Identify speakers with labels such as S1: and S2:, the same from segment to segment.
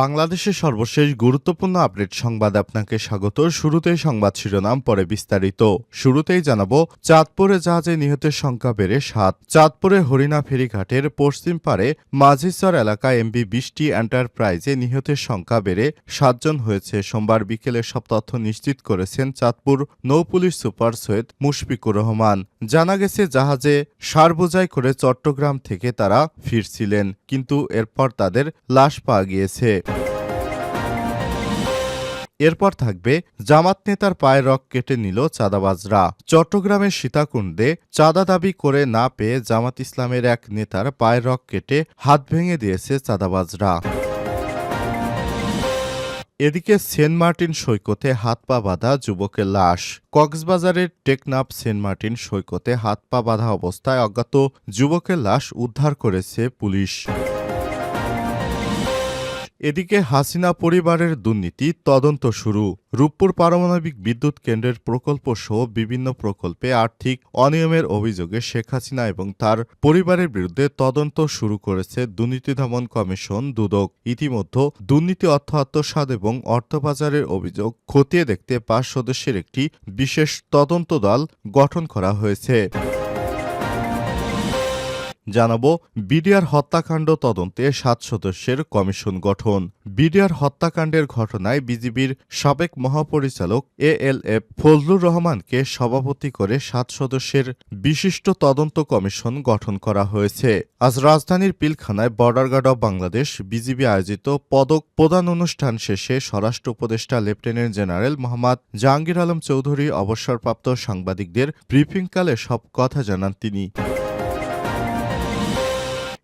S1: বাংলাদেশের সর্বশেষ গুরুত্বপূর্ণ আপডেট সংবাদ আপনাকে স্বাগত। শুরুতেই সংবাদ শিরোনাম, পরে বিস্তারিত। শুরুতেই জানাব, চাঁদপুরে জাহাজে নিহতের সংখ্যা বেড়ে সাত। চাঁদপুরে হরিণা ফেরিঘাটের পশ্চিম পারে মাঝিচর এলাকায় এমবি বিশটি এন্টারপ্রাইজে নিহতের সংখ্যা বেড়ে সাতজন হয়েছে। সোমবার বিকেলে সব তথ্য নিশ্চিত করেছেন চাঁদপুর নৌপুলিশ সুপার সৈয়দ মুশফিকুর রহমান। জানা গেছে, জাহাজে সার বোঝাই করে চট্টগ্রাম থেকে তারা ফিরছিলেন, কিন্তু এরপর তাদের লাশ পাওয়া গিয়েছে। এরপর থাকবে জামাত নেতার পায়ের রক কেটে নিল চাঁদাবাজরা। চট্টগ্রামের সীতাকুণ্ডে চাঁদা দাবি করে না পেয়ে জামাত ইসলামের এক নেতার পায়ের রক কেটে হাত ভেঙে দিয়েছে চাঁদাবাজরা। এদিকে সেন্ট মার্টিন সৈকতে হাত পা বাঁধা যুবকের লাশ। কক্সবাজারের টেকনাফ সেন্ট মার্টিন সৈকতে হাত পা বাঁধা অবস্থায় অজ্ঞাত যুবকের লাশ উদ্ধার করেছে পুলিশ। এদিকে হাসিনা পরিবারের দুর্নীতি, তদন্ত শুরু। রূপপুর পারমাণবিক বিদ্যুৎ কেন্দ্রের প্রকল্প সহ বিভিন্ন প্রকল্পে আর্থিক অনিয়মের অভিযোগে শেখ হাসিনা এবং তার পরিবারের বিরুদ্ধে তদন্ত শুরু করেছে দুর্নীতি দমন কমিশন দুদক। ইতিমধ্যে দুর্নীতি, অর্থ আত্মসাৎ এবং অর্থ পাচারের অভিযোগ খতিয়ে দেখতে পাঁচ সদস্যের একটি বিশেষ তদন্ত দল গঠন করা হয়েছে। জানাব বিডিআর হত্যাকাণ্ড তদন্তে সাত সদস্যের কমিশন গঠন। বিডিআর হত্যাকাণ্ডের ঘটনায় বিজিবির সাবেক মহাপরিচালক এ এল এফ ফজলুর রহমানকে সভাপতি করে সাত সদস্যের বিশিষ্ট তদন্ত কমিশন গঠন করা হয়েছে। আজ রাজধানীর পিলখানায় border guard of Bangladesh, BGB আয়োজিত পদক প্রদান অনুষ্ঠান শেষে স্বরাষ্ট্র উপদেষ্টা লেফটেন্যান্ট জেনারেল মোহাম্মদ জাহাঙ্গীর আলম চৌধুরী অবসরপ্রাপ্ত সাংবাদিকদের ব্রিফিংকালে সব কথা জানান তিনি।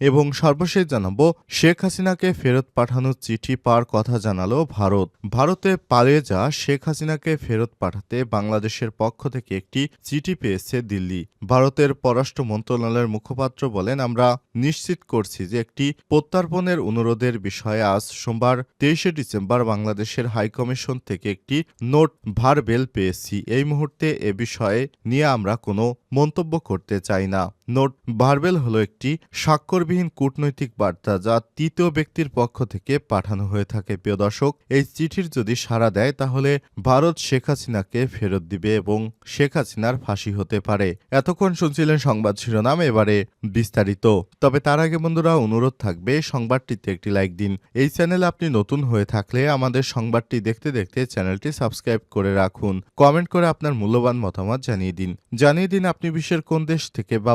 S1: এবং সর্বশেষ জানাব, শেখ হাসিনাকে ফেরত পাঠানোর চিঠি পাওয়ার কথা জানালো ভারত। ভারতে পালিয়ে যা শেখ হাসিনাকে ফেরত পাঠাতে বাংলাদেশের পক্ষ থেকে একটি চিঠি পেয়েছে দিল্লি। ভারতের পররাষ্ট্র মন্ত্রণালয়ের মুখপাত্র বলেন, আমরা নিশ্চিত করছি যে একটি প্রত্যার্পণের অনুরোধের বিষয়ে আজ সোমবার তেইশে ডিসেম্বর বাংলাদেশের হাইকমিশন থেকে একটি নোট ভারবেল পেয়েছি। এই মুহূর্তে এ বিষয়ে নিয়ে আমরা কোনো মন্তব্য করতে চাই না। নোট বারবেল হলো একটি স্বাক্ষরবিহীন কূটনৈতিক বার্তা যা তৃতীয় ব্যক্তির পক্ষ থেকে পাঠানো হয়ে থাকে। প্রিয় দর্শক, এই চিঠির যদি সাড়া দেয়, তাহলে ভারত শেখ হাসিনাকে ফেরত দিবে এবং শেখ হাসিনার ফাঁসি হতে পারে। এতক্ষণ শুনছিলেন সংবাদ শিরোনাম, এবারে বিস্তারিত। তবে তার আগে বন্ধুরা, অনুরোধ থাকবে, সংবাদটিতে একটি লাইক দিন। এই চ্যানেলে আপনি নতুন হয়ে থাকলে আমাদের সংবাদটি দেখতে দেখতে চ্যানেলটি সাবস্ক্রাইব করে রাখুন। কমেন্ট করে আপনার মূল্যবান মতামত জানিয়ে দিন। জানিয়ে দিন আপনি বিশ্বের কোন দেশ থেকে বা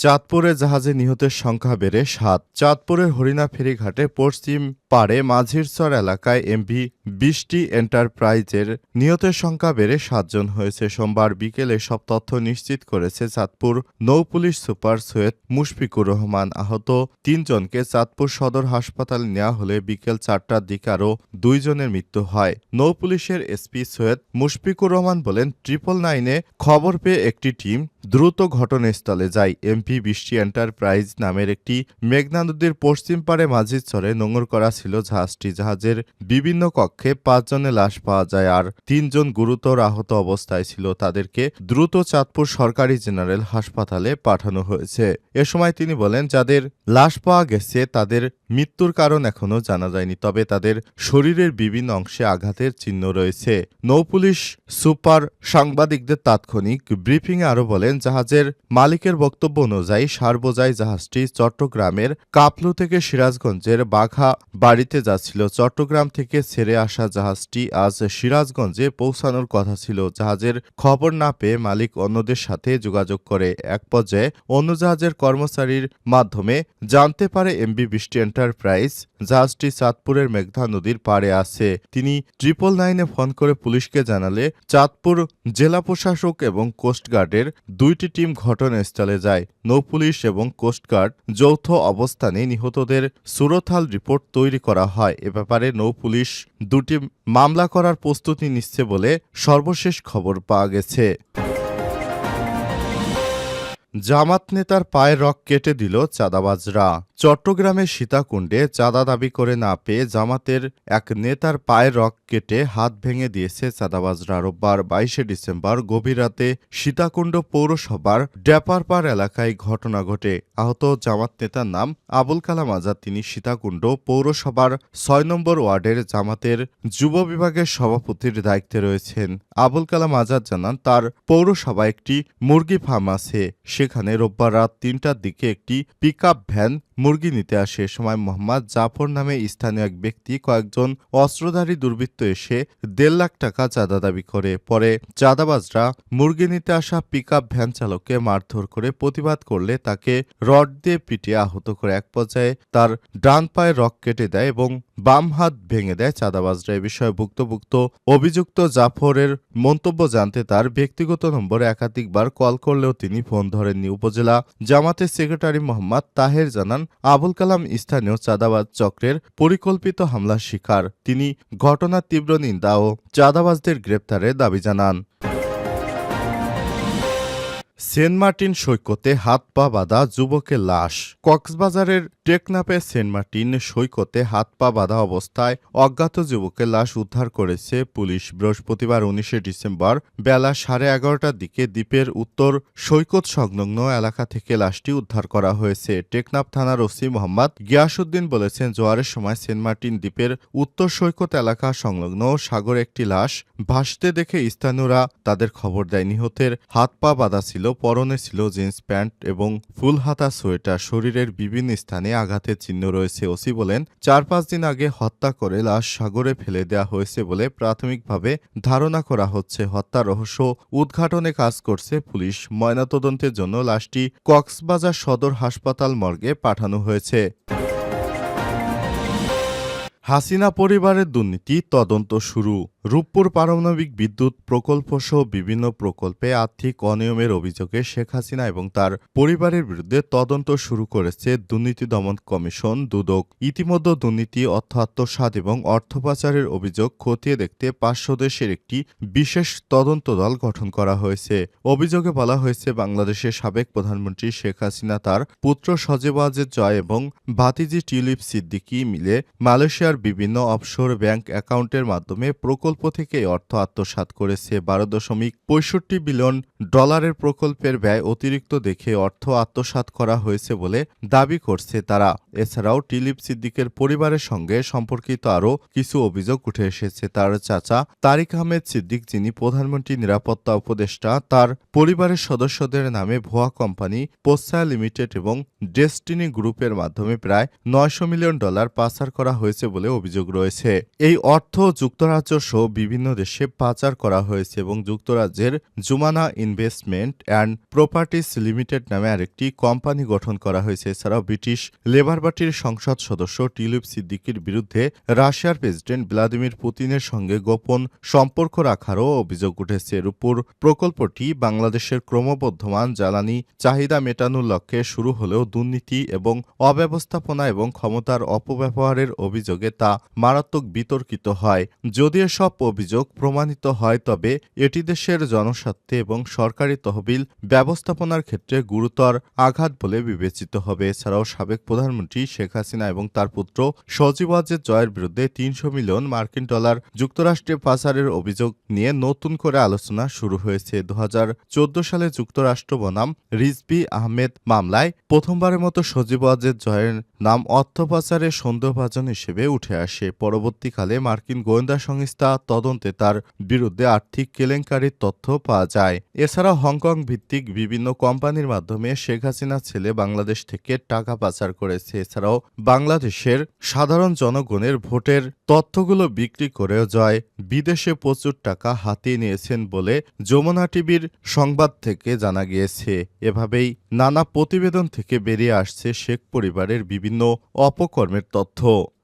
S1: চাঁদপুরে জাহাজে নিহতের সংখ্যা বেড়ে সাত। চাঁদপুরের হরিণা ফেরিঘাটে পশ্চিম পাড়ে মাঝিরচর এলাকায় এমভি বিশটি এন্টারপ্রাইজের নিহতের সংখ্যা বেড়ে সাতজন হয়েছে। সোমবার বিকেলে সব তথ্য নিশ্চিত করেছে চাঁদপুর নৌপুলিশ সুপার সৈয়দ মুশফিকুর রহমান। আহত তিনজনকে চাঁদপুর সদর হাসপাতালে নেওয়া হলে বিকেল চারটার দিকে আরও দুইজনের মৃত্যু হয়। নৌপুলিশের এসপি সৈয়দ মুশফিকুর রহমান বলেন, ট্রিপল নাইনে খবর পেয়ে একটি টিম দ্রুত ঘটনাস্থলে যায়। এমপি বৃষ্টি এন্টারপ্রাইজ নামের একটি মেঘনা নদীর পশ্চিম পারে মাঝিরচরে নোঙর করা ছিল জাহাজটি। জাহাজের বিভিন্ন কক্ষে পাঁচজনের লাশ পাওয়া যায় আর তিনজন গুরুতর আহত অবস্থায় ছিল। তাদেরকে দ্রুত চাঁদপুর সরকারি জেনারেল হাসপাতালে পাঠানো হয়েছে। এ সময় তিনি বলেন, যাদের লাশ পাওয়া গেছে, তাদের মৃত্যুর কারণ এখনও জানা যায়নি, তবে তাদের শরীরের বিভিন্ন অংশে আঘাতের চিহ্ন রয়েছে। নৌপুলিশ সুপার সাংবাদিকদের তাৎক্ষণিক ব্রিফিংয়ে আরও বলেন, জাহাজের মালিকের বক্তব্য অনুযায়ী সারবোজাই জাহাজটি চট্টগ্রামের কাপলু থেকে সিরাজগঞ্জের বাঘা বাড়িতে যাচ্ছিল। চট্টগ্রাম থেকে ছেড়ে আসা জাহাজটি আজ সিরাজগঞ্জে পৌঁছানোর কথা ছিল। জাহাজের খবর না পেয়ে মালিক অন্যদের সাথে যোগাযোগ করে। এক পর্যায়ে অন্য জাহাজের কর্মচারীর মাধ্যমে জানতে পারে এমবি বৃষ্টি এন্টারপ্রাইজ, জাহাজটি চাঁদপুরের মেঘনা নদীর পাড়ে আছে। তিনি ট্রিপল নাইনে ফোন করে পুলিশকে জানালে চাঁদপুর জেলা প্রশাসক এবং কোস্টগার্ডের দুইটি টিম ঘটনাস্থলে যায়। নৌপুলিশ এবং কোস্টগার্ড যৌথ অবস্থানে নিহতদের সুরথাল রিপোর্ট তৈরি করা হয়। এ ব্যাপারে নৌপুলিশ দুটি মামলা করার প্রস্তুতি নিচ্ছে বলে সর্বশেষ খবর পাওয়া গেছে। জামাত নেতার পায়ের রক কেটে দিল চাঁদাবাজরা। চট্টগ্রামের সীতাকুণ্ডে চাঁদা দাবি করে না পেয়ে জামাতের এক নেতার পায়ের রক কেটে হাত ভেঙে দিয়েছে চাঁদাবাজরা। রোববার বাইশে ডিসেম্বর গভীর রাতে সীতাকুণ্ড পৌরসভার ড্যাপারপাড় এলাকায় ঘটনা ঘটে। আহত জামাত নেতার নাম আবুল কালাম আজাদ। তিনি সীতাকুণ্ড পৌরসভার ছয় নম্বর ওয়ার্ডের জামাতের যুব বিভাগের সভাপতির দায়িত্বে রয়েছেন। আবুল কালাম আজাদ জানান, তার পৌরসভায় একটি মুরগি ফার্ম আছে। সেখানে রোববার রাত তিনটার দিকে একটি পিকআপ ভ্যান মুরগি নিতে আসে। সময় মোহাম্মদ জাফর নামে স্থানীয় এক ব্যক্তি কয়েকজন অস্ত্রধারী দুর্বৃত্ত এসে দেড় লাখ টাকা চাঁদা দাবি করে। পরে চাঁদাবাজরা মুরগি নিতে আসা পিকআপ ভ্যান চালককে মারধর করে প্রতিবাদ করলে তাকে রড দিয়ে পিটিয়ে আহত করে। এক পর্যায়ে তার ডান পায়ে রক কেটে দেয় এবং বাম হাত ভেঙে দেয় চাঁদাবাজরা। এ বিষয়ে ভুক্তভুক্ত অভিযুক্ত জাফরের মন্তব্য জানতে তার ব্যক্তিগত নম্বরে একাধিকবার কল করলেও তিনি ফোন ধরেননি। উপজেলা জামাতের সেক্রেটারি মোহাম্মদ তাহের জানান আবুল কালাম স্থানীয় চাঁদাবাজ চক্রের পরিকল্পিত হামলার শিকার। তিনি ঘটনার তীব্র নিন্দা ও চাঁদাবাজদের গ্রেপ্তারের দাবি জানান। সেন্ট মার্টিন সৈকতে হাত পা বাঁধা যুবকের লাশ। কক্সবাজারের টেকনাপে সেন্ট মার্টিন সৈকতে হাত পা বাঁধা অবস্থায় অজ্ঞাত যুবকের লাশ উদ্ধার করেছে পুলিশ। বৃহস্পতিবার উনিশে ডিসেম্বর বেলা সাড়ে এগারোটার দিকে দ্বীপের উত্তর সৈকত সংলগ্ন এলাকা থেকে লাশটি উদ্ধার করা হয়েছে। টেকনাপ থানার ওসি মোহাম্মদ গিয়াসুদ্দিন বলেছেন, জোয়ারের সময় সেন্ট মার্টিন দ্বীপের উত্তর সৈকত এলাকা সংলগ্ন সাগরে একটি লাশ ভাসতে দেখে স্থানীয়রা তাদের খবর দেয়। নিহতের হাত পা বাঁধা ছিল পরনে ছিল জিন্স প্যান্ট এবং ফুল হাতা সোয়েটার। শরীরের বিভিন্ন স্থানে আঘাতের চিহ্ন রয়েছে, ওসি বলেন। চার পাঁচ দিন আগে হত্যা করে লাশ সাগরে ফেলে দেওয়া হয়েছে বলে প্রাথমিকভাবে ধারণা করা হচ্ছে। হত্যা রহস্য উদ্ঘাটনে কাজ করছে পুলিশ। ময়নাতদন্তের জন্য লাশটি কক্সবাজার সদর হাসপাতাল মর্গে পাঠানো হয়েছে। হাসিনা পরিবারের দুর্নীতি তদন্ত শুরু। রূপপুর পারমাণবিক বিদ্যুৎ প্রকল্প সহ বিভিন্ন প্রকল্পে আর্থিক অনিয়মের অভিযোগে শেখ হাসিনা এবং তার পরিবারের বিরুদ্ধে তদন্ত শুরু করেছে দুর্নীতি দমন কমিশন দুদক। ইতিমধ্যে দুর্নীতি, অর্থ আত্মসাৎ এবং অর্থ পাচারের অভিযোগ খতিয়ে দেখতে পাঁচ সদস্যের একটি বিশেষ তদন্ত দল গঠন করা হয়েছে। অভিযোগে বলা হয়েছে, বাংলাদেশের সাবেক প্রধানমন্ত্রী শেখ হাসিনা তার পুত্র সজীব ওয়াজেদ জয় এবং ভাতিজি টিউলিপ সিদ্দিকি মিলে মালয়েশিয়ার বিভিন্ন অফশোর ব্যাংক অ্যাকাউন্টের মাধ্যমে প্রকল্প থেকে অর্থ আত্মসাৎ করেছে বারো দশমিক পঁয়ষট্টি বিলিয়ন ডলারের প্রকল্পের ব্যয় অতিরিক্ত দেখে অর্থ আত্মসাৎ করা হয়েছে বলে দাবি করছে তারা। এছাড়াও টিলিপ সিদ্দিকের পরিবারের সঙ্গে সম্পর্কিত আরও কিছু অভিযোগ উঠে এসেছে। তার চাচা তারিক আহমেদ সিদ্দিক, যিনি প্রধানমন্ত্রী নিরাপত্তা উপদেষ্টা, তার পরিবারের সদস্যদের নামে ভুয়া কোম্পানি পোসা লিমিটেড এবং ডেস্টিনি গ্রুপের মাধ্যমে প্রায় নয়শো মিলিয়ন ডলার পাচার করা হয়েছে বলে অভিযোগ রয়েছে। এই অর্থ যুক্তরাজ্য সহ বিভিন্ন দেশে পাচার করা হয়েছে এবং যুক্তরাজ্যের Jumana investment and properties limited নামে আরেকটি কোম্পানি গঠন করা হয়েছে। এছাড়াও ব্রিটিশ লেবার পার্টির সংসদ সদস্য টিলুপ সিদ্দিকির বিরুদ্ধে রাশিয়ার প্রেসিডেন্ট ভ্লাদিমির পুতিনের সঙ্গে গোপন সম্পর্ক রাখারও অভিযোগ উঠেছে। এর উপর প্রকল্পটি বাংলাদেশের ক্রমবর্ধমান জ্বালানি চাহিদা মেটানোর লক্ষ্যে শুরু হলেও দুর্নীতি এবং অব্যবস্থাপনা এবং ক্ষমতার অপব্যবহারের অভিযোগে তা মারাত্মক বিতর্কিত হয়। যদি এসব অভিযোগ প্রমাণিত হয়, তবে এটি দেশের জনস্বার্থে এবং সরকারি তহবিল ব্যবস্থাপনার ক্ষেত্রে গুরুতর আঘাত বলে বিবেচিত হবে। এছাড়াও সাবেক প্রধানমন্ত্রী শেখ হাসিনা এবং তার পুত্র সজীব ওয়াজেদ জয়ের বিরুদ্ধে তিনশো মিলিয়ন মার্কিন ডলার যুক্তরাষ্ট্রে পাচারের অভিযোগ নিয়ে নতুন করে আলোচনা শুরু হয়েছে। দু হাজার চোদ্দ সালে যুক্তরাষ্ট্র বনাম রিজবি আহমেদ মামলায় প্রথমবারের মতো সজীব ওয়াজেদ জয়ের নাম অর্থ পাচারের সন্দেহভাজন হিসেবে উঠে আসে। পরবর্তীকালে মার্কিন গোয়েন্দা সংস্থা তদন্তে তার বিরুদ্ধে আর্থিক কেলেঙ্কারির তথ্য পাওয়া যায়। এছাড়াও হংকং ভিত্তিক বিভিন্ন কোম্পানির মাধ্যমে শেখ হাসিনার ছেলে বাংলাদেশ থেকে টাকা পাচার করেছে। এছাড়াও বাংলাদেশের সাধারণ জনগণের ভোটের তথ্যগুলো বিক্রি করেও জয়। বিদেশে প্রচুর টাকা হাতিয়ে নিয়েছেন বলে যমুনা টিভির সংবাদ থেকে জানা গিয়েছে। এভাবেই নানা প্রতিবেদন থেকে বেরিয়ে আসছে শেখ পরিবারের বিভিন্ন অপকর্মের তথ্য।